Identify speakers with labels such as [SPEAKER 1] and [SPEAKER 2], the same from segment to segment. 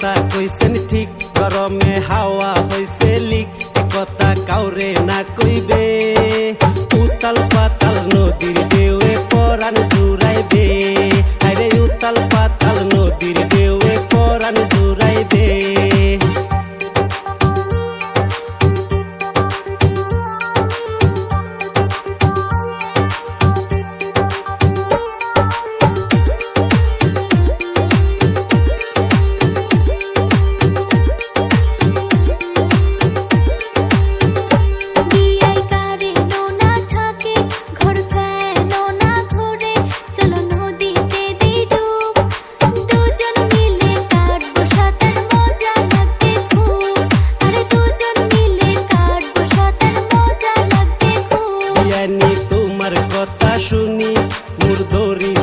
[SPEAKER 1] কথা কইছেন ঠিক, গরমে হাওয়া হইছে লিক। কথা কাউরে না কইবে। উতাল পাতাল নদীর ঢেউয়ে পরাণ জুড়াইবে। আরে উতাল পাতাল নদীর ঢেউয়ে পরাণ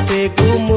[SPEAKER 1] hace como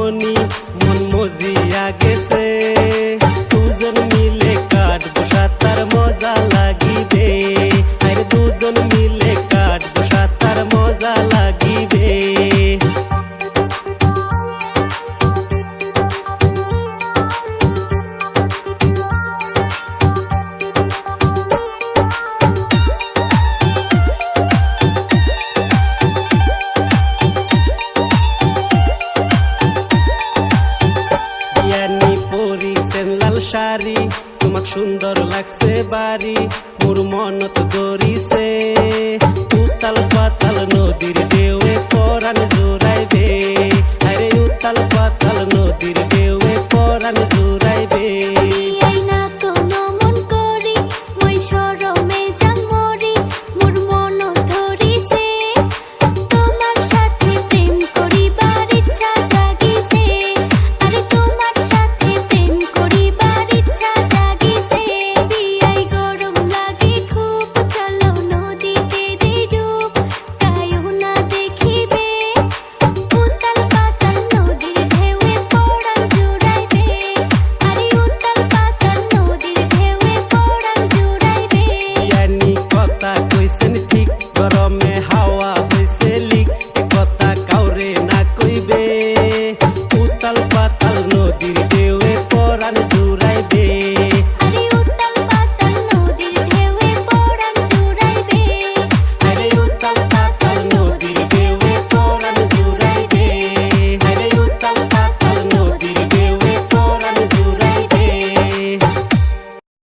[SPEAKER 1] সুন্দর লাগছে বাড়ি মোর মনত দরিছে উতাল পাতাল নদীর ঢেউয়ে পরাণ